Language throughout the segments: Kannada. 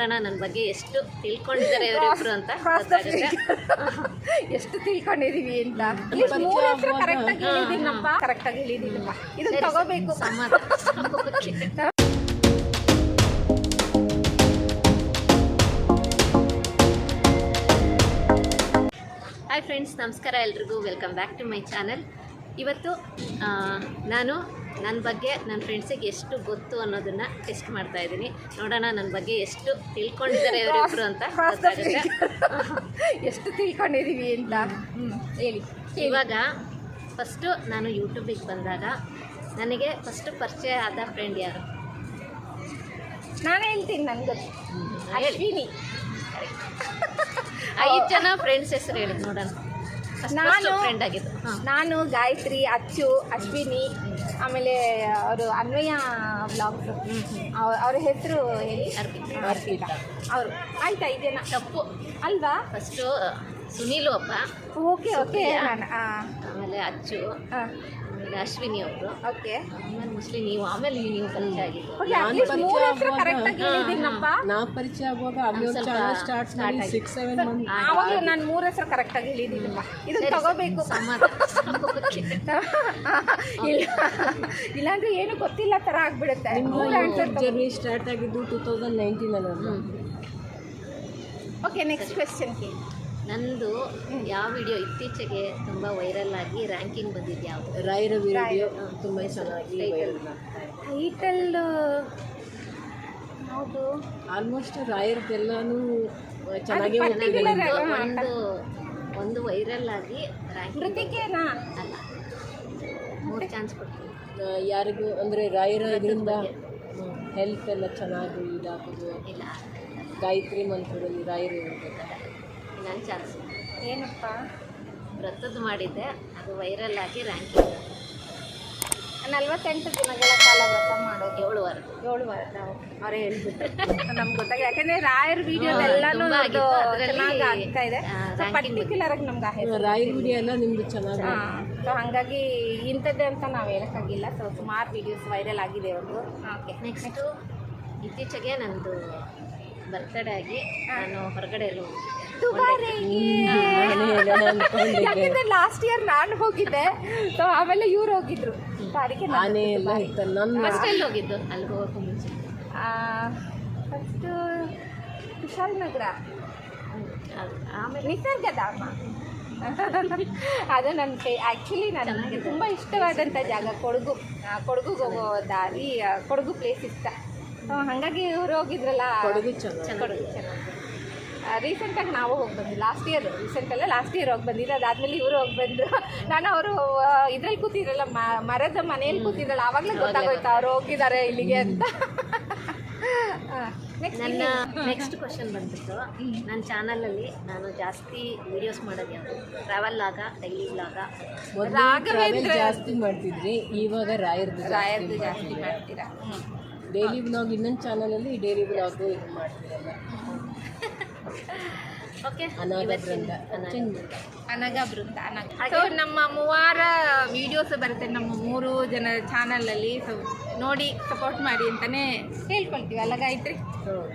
ನನ್ನ ಬಗ್ಗೆ ಎಷ್ಟು ತಿಳ್ಕೊಂಡಿದ್ದಾರೆ ಇವರಿಬ್ರು ಅಂತ ಎಷ್ಟು ತಿಳ್ಕೊಂಡಿದೀವಿ ಅಂತ. ಮೂರು ಹೆಸರು ಕರೆಕ್ಟಾಗಿ ಕರೆಕ್ಟಾಗಿ ತಗೋಬೇಕು. ಸಮಾಧಾನ ಹಾಯ್ ಫ್ರೆಂಡ್ಸ್ ನಮಸ್ಕಾರ ಎಲ್ರಿಗೂ. Welcome back to my channel ಇವತ್ತು ನಾನು ನನ್ನ ಬಗ್ಗೆ ನನ್ನ ಫ್ರೆಂಡ್ಸಿಗೆ ಎಷ್ಟು ಗೊತ್ತು ಅನ್ನೋದನ್ನ ಟೆಸ್ಟ್ ಮಾಡ್ತಾ ಇದ್ದೀನಿ. ನೋಡೋಣ ನನ್ನ ಬಗ್ಗೆ ಎಷ್ಟು ತಿಳ್ಕೊಂಡಿದ್ದಾರೆ ಅವರಿಬ್ಬರು ಅಂತ ಎಷ್ಟು ತಿಳ್ಕೊಂಡಿದ್ದೀವಿ ಅಂತ. ಹೇಳಿ. ಇವಾಗ ಫಸ್ಟು ನಾನು ಯೂಟ್ಯೂಬಿಗೆ ಬಂದಾಗ ನನಗೆ ಫಸ್ಟು ಪರಿಚಯ ಆದ ಫ್ರೆಂಡ್ ಯಾರು? ನಾನು ಹೇಳ್ತೀನಿ ನನಗೆ. ಅಶ್ವಿನಿ. ಐದು ಜನ ಫ್ರೆಂಡ್ಸ್ ಹೆಸರು ಹೇಳಿ ನೋಡೋಣ. ನಾನು- ಫ್ರೆಂಡ್ ಆಗಿದ್ದು. ನಾನು ಗಾಯತ್ರಿ ಅಚ್ಚು ಅಶ್ವಿನಿ ಆಮೇಲೆ ಅವರು ಅನ್ವಯ ಬ್ಲಾಗ್ಸ್ ಅವ್ರ ಹೆಸರು ಹೇಳಿ? ಅರ್ಪಿತಾ. ಅವರು. ಆಯ್ತಾ ಇದೇನಾ ತಪ್ಪು. ಅಲ್ವಾ? ಫಸ್ಟು ಸುನೀಲು ಅಪ್ಪ ಓಕೆ ಓಕೆ. ನಾನು ಆಮೇಲೆ ಅಚ್ಚು ಆಮೇಲೆ ಅಶ್ವಿನಿ ಅವರು. ಓಕೆ. ಆಮೇಲೆ ಮುಸ್ಲಿಂ ನೀವು ಆಮೇಲೆ ನೀವು ಪರಿಚಯ ಆಗಿದ್ದು. ಓಕೆ ಅಟ್ಲೀಸ್ಟ್ ಮೂರು ಹೆಸರು ಕರೆಕ್ಟಾಗಿ ಹೇಳಿದ್ದೀನಪ್ಪ. ನಾ ಪರಿಚಯ ಆಗುವಾಗ ಸ್ಟಾರ್ಟ್ ಮಾಡಿ ಸಿಕ್ಸ್ ಸೆವೆನ್ ಮಂತ್ ಆವಾಗಲೂ ನಾನು ಮೂರು ಹೆಸರು ಕರೆಕ್ಟಾಗಿ ಹೇಳಿದ್ದೀನಪ್ಪ. ಇದು ಸರಿ, ತಗೋಬೇಕು. ಇಲ್ಲ ಇಲ್ಲಾಂದ್ರೆ ಏನು ಗೊತ್ತಿಲ್ಲ ಥರ ಆಗ್ಬಿಡುತ್ತೆ. ಮೂರು ಆನ್ಸರ್ ಜರ್ನಿ ಸ್ಟಾರ್ಟ್ ಆಗಿದ್ದು ಟೂ ತೌಸಂಡ್ ನೈನ್ಟೀನ್ ಅಲ್ಲಿ ಓಕೆ ನೆಕ್ಸ್ಟ್ ಕ್ವೆಶನ್ ನಂದು ಯಾವ ವಿಡಿಯೋ ಇತ್ತೀಚೆಗೆ ತುಂಬ ವೈರಲ್ ಆಗಿ ರ್ಯಾಂಕಿಂಗ್ ಬಂದಿದ್ದು ಯಾವುದು? ರಾಯರ ವಿಡಿಯೋ ತುಂಬ ಚೆನ್ನಾಗಿ viral ಆಗ್ತಾ ಇದೆ. ಟೈಟಲ್ ಹೌದು ಆಲ್ಮೋಸ್ಟ್ ರಾಯರ್ದೆಲ್ಲಾನು ಚೆನ್ನಾಗಿ particular ಒಂದು- ಒಂದು ಒಂದು ವೈರಲ್ ಆಗಿ ರ್ಯಾಂಕಿಂಗ್ ಅಲ್ಲ. ಮೂರು ಚಾನ್ಸ್ ಕೊಡ್ತೀನಿ. ಆ, ಯಾರಿಗೂ ಅಂದರೆ ರಾಯರ ಇದರಿಂದ ಹೆಲ್ತ್ ಎಲ್ಲ ಚೆನ್ನಾಗಿ ಇದಾಗೋದು ಇಲ್ಲ. ಗಾಯತ್ರಿ ಮಂತ್ರದಲ್ಲಿ ರಾಯರು ಇರ್ಬೇಕು ನನ್ನ ಚಾನ್ಸ್ ಏನಪ್ಪ? ವ್ರತದ್ದು ಮಾಡಿದ್ದೆ. ಅದು ವೈರಲ್ ಆಗಿ ರ್ಯಾಂಕಿಂಗ್ ನಲ್ವತ್ತೆಂಟು ದಿನಗಳ ಕಾಲ ವ್ರತ ಮಾಡೋದು. ಏಳು ವಾರ ಏಳು ವಾರ ಅವರೇ ಹೇಳ್ಬಿಟ್ಟು ನಮ್ಗೆ ಗೊತ್ತಾಗ ಯಾಕಂದ್ರೆ ರಾಯರ್ ವಿಡಿಯೋದೆಲ್ಲಾನು ಚೆನ್ನಾಗಿ ಆಗ್ತಾ ಇದೆ. ಪರ್ಟಿಕ್ಯುಲರ್ ಆಗಿ ನಮ್ಗೆ ರಾಯರ್ ವಿಡಿಯೋ ಎಲ್ಲ ನಿಮ್ದು ಚೆನ್ನಾಗಿ ಸೊ ಹಾಗಾಗಿ ಇಂಥದ್ದೇ ಅಂತ ನಾವು ಹೇಳೋಕ್ಕಾಗಿಲ್ಲ. ಸೊ ಸುಮಾರು ವಿಡಿಯೋಸ್ ವೈರಲ್ ಆಗಿದೆ ಒಂದು. ಓಕೆ ನೆಕ್ಸ್ಟು ಇತ್ತೀಚೆಗೆ ನಂದು ಬರ್ತಡೇ ಆಗಿ ನಾನು ಹೊರಗಡೆ ಎಲ್ಲ ಹೋಗಿದ್ದೆ. ಯಾಕಂದ್ರೆ ಲಾಸ್ಟ್ ಇಯರ್ ನಾನು ಹೋಗಿದ್ದೆ. ಸೊ ಆಮೇಲೆ ಇವ್ರು ಹೋಗಿದ್ರು. ಅದಕ್ಕೆ ನಾನೇ ಎಲ್ಲ ನನ್ನ ಹೋಗಿದ್ದು? ಅಲ್ಲಿ ಮುಂಚೆ. ಫಸ್ಟು ವಿಶಾಲ್ ಅದು ಆಮೇಲೆ ನಿಸರ್ಗಧಾಮ ಅದು ನನ್ನ ಫೇ ಆ್ಯಕ್ಚುಲಿ ನನಗೆ ತುಂಬ ಇಷ್ಟವಾದಂಥ ಜಾಗ ಕೊಡಗು. ಕೊಡಗುಗೆ ಹೋಗೋ ದಾರಿ ಕೊಡಗು ಪ್ಲೇಸ್ ಇಷ್ಟ. ಹಾಗಾಗಿ ಇವ್ರು ಹೋಗಿದ್ರಲ್ಲ. ಕೊಡಗು ಚೆನ್ನಾಗಿ ಕೊಡಗು ಚೆನ್ನಾಗಿ ರೀಸೆಂಟಾಗಿ ನಾವು ಹೋಗಿ ಬಂದ್ವಿ. ಲಾಸ್ಟ್ ಇಯರ್ ರೀಸೆಂಟಲ್ಲ ಲಾಸ್ಟ್ ಇಯರ್ ಹೋಗಿ ಬಂದಿದ್ದು ಅದಾದಮೇಲೆ ಇವರು ಹೋಗಿ ಬಂದರು. ನಾನು ಅವರು ಇದ್ರಲ್ಲಿ ಕೂತಿದ್ರಲ್ಲ ಮರದ ಮನೆಯಲ್ಲಿ ಕೂತಿದ್ರಲ್ಲ ಆವಾಗಲೇ ಗೊತ್ತಾಗೋಯ್ತು ಅವ್ರು ಹೋಗಿದ್ದಾರೆ ಇಲ್ಲಿಗೆ ಅಂತ? ನೆಕ್ಸ್ಟ್ ನನ್ನ ನೆಕ್ಸ್ಟ್ ಕ್ವಶನ್ ಬಂದ್ಬಿಟ್ಟು ನನ್ನ ಚಾನಲಲ್ಲಿ ನಾನು ಜಾಸ್ತಿ ವಿಡಿಯೋಸ್ ಮಾಡೋದು ಯಾವುದು? ಟ್ರಾವೆಲ್ ಆಗ ಡೈಲಿ ಆಗ ಜಾಸ್ತಿ ಮಾಡ್ತಿದ್ರಿ ಇವಾಗ ರಾಯರ್ದು ರಾಯರ್ದು ಜಾಸ್ತಿ ಮಾಡ್ತೀರಾ? ಡೈಲಿ ಬ್ಲಾಗ್ ಇನ್ನೊಂದು ಚಾನಲಲ್ಲಿ ಡೈಲಿ ಬ್ಲಾಗು ಇದು ಮಾಡ್ತೀರಲ್ಲ? ಓಕೆ ಅನಾಗ ಅನಗ ಬೃಂದ ಅನಗ ಸೊ ನಮ್ಮ ಮೂವಾರ ವಿಡಿಯೋಸ್ ಬರುತ್ತೆ ನಮ್ಮ ಮೂರು ಜನ ಚಾನಲಲ್ಲಿ ಸೊ ನೋಡಿ ಸಪೋರ್ಟ್ ಮಾಡಿ ಅಂತಾನೆ ಹೇಳ್ಕೊಳ್ತೀವಿ. ಅಲ್ಲ ಗಾಯತ್ರಿ?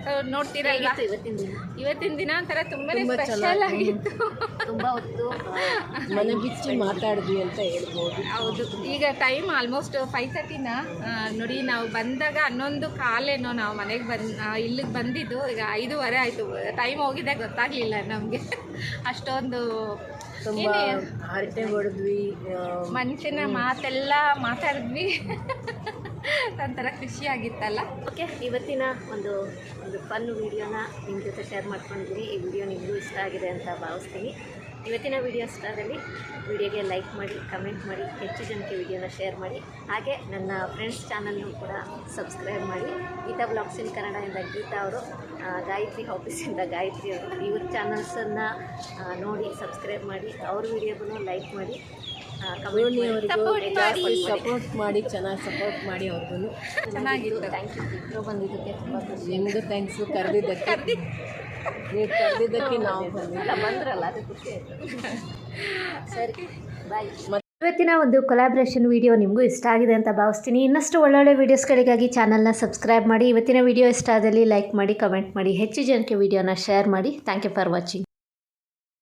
ಸೊ ನೋಡ್ತೀರಲ್ಲ ಇವತ್ತಿನ ದಿನ? ಇವತ್ತಿನ ದಿನ ಒಂಥರ ತುಂಬಾನೇ ತುಂಬಾ ಸ್ಪೆಷಲ್ ಆಗಿತ್ತು. ತುಂಬ ಹೊತ್ತು ಮನೆ ಬಿಚ್ಚಿ ಮಾತಾಡಿದ್ವಿ ಅಂತ ಹೇಳ್ಬೋದು. ಹೌದು. ಈಗ ಟೈಮ್ ಆಲ್ಮೋಸ್ಟ್ ಫೈವ್ ತರ್ಟಿನ ನೋಡಿ ನಾವು ಬಂದಾಗ ಹನ್ನೊಂದು ಕಾಲೇನೋ ನಾವು ಮನೆಗೆ ಬಂದ್ ಇಲ್ಲಿಗೆ ಬಂದಿದ್ದು. ಈಗ ಐದೂವರೆ ಆಯಿತು. ಟೈಮ್ ಹೋಗಿದೆ ಗೊತ್ತಾಗ್ಲಿಲ್ಲ ನಮಗೆ. ಅಷ್ಟೊಂದು ತುಂಬ ಹರಟೆ ಹೊಡೆದ್ವಿ ಮನುಷ್ಯನ ಮಾತೆಲ್ಲ ಮಾತಾಡಿದ್ವಿ. ಒಂಥರ ಖುಷಿಯಾಗಿತ್ತಲ್ಲ. ಓಕೆ ಇವತ್ತಿನ ಒಂದು ಒಂದು ಫನ್ ವಿಡಿಯೋನ ನಿಮ್ಮ ಜೊತೆ ಶೇರ್ ಮಾಡ್ಕೊಂಡಿದ್ದೀನಿ ಈ ವಿಡಿಯೋ ನಿಮಗೂ ಇಷ್ಟ ಆಗಿದೆ ಅಂತ ಭಾವಿಸ್ತೀನಿ. ಇವತ್ತಿನ ವಿಡಿಯೋ ಸ್ಟಾರಲ್ಲಿ ವಿಡಿಯೋಗೆ ಲೈಕ್ ಮಾಡಿ ಕಮೆಂಟ್ ಮಾಡಿ ಹೆಚ್ಚು ಜನಕ್ಕೆ ವಿಡಿಯೋನ ಶೇರ್ ಮಾಡಿ. ಹಾಗೆ ನನ್ನ ಫ್ರೆಂಡ್ಸ್ ಚಾನಲ್ನು ಕೂಡ ಸಬ್ಸ್ಕ್ರೈಬ್ ಮಾಡಿ. ಗೀತಾ ಬ್ಲಾಗ್ಸ್ ಇನ್ ಕನ್ನಡದಿಂದ ಗೀತಾ ಅವರು ಗಾಯತ್ರಿ ಆಫೀಸಿಂದ ಗಾಯತ್ರಿ ಅವರು. ಇವ್ರ ಚಾನಲ್ಸನ್ನು ನೋಡಿ ಸಬ್ಸ್ಕ್ರೈಬ್ ಮಾಡಿ ಅವ್ರ ವಿಡಿಯೋಗೂ ಲೈಕ್ ಮಾಡಿ. ಸಪೋರ್ಟ್ ಮಾಡಿ ಚೆನ್ನಾಗಿ ಸಪೋರ್ಟ್ ಮಾಡಿ ಅವ್ರಿಗೂ ಚೆನ್ನಾಗಿತ್ತು. ಥ್ಯಾಂಕ್ ಯು ಬಂದಿದ್ದಕ್ಕೆ ತುಂಬ ಖುಷಿ. ನಿಮಗೂ ಥ್ಯಾಂಕ್ಸು ಕರೆದಿದ್ದಕ್ಕೆ. ನೀವು ಕರೆದಿದ್ದಕ್ಕೆ ನಾವು ಬಂದಿದ್ವಿ. ಅಲ್ಲ ಬಂದ್ರಲ್ಲ ಅದು ಖುಷಿ ಆಯಿತು. ಸರಿ ಬಾಯ್. ಇವತ್ತಿನ ಒಂದು ಕೊಲಾಬ್ರೇಷನ್ ವಿಡಿಯೋ ನಿಮಗೂ ಇಷ್ಟ ಆಗಿದೆ ಅಂತ ಭಾವಿಸ್ತೀನಿ. ಇನ್ನಷ್ಟು ಒಳ್ಳೊಳ್ಳೆ ವೀಡಿಯೋಸ್ಗಳಿಗಾಗಿ ಚಾನಲ್ನ ಸಬ್ಸ್ಕ್ರೈಬ್ ಮಾಡಿ. ಇವತ್ತಿನ ವಿಡಿಯೋ ಇಷ್ಟ ಆದಲ್ಲಿ ಲೈಕ್ ಮಾಡಿ ಕಮೆಂಟ್ ಮಾಡಿ. ಹೆಚ್ಚು ಜನಕ್ಕೆ ವಿಡಿಯೋನ ಶೇರ್ ಮಾಡಿ. Thank you for watching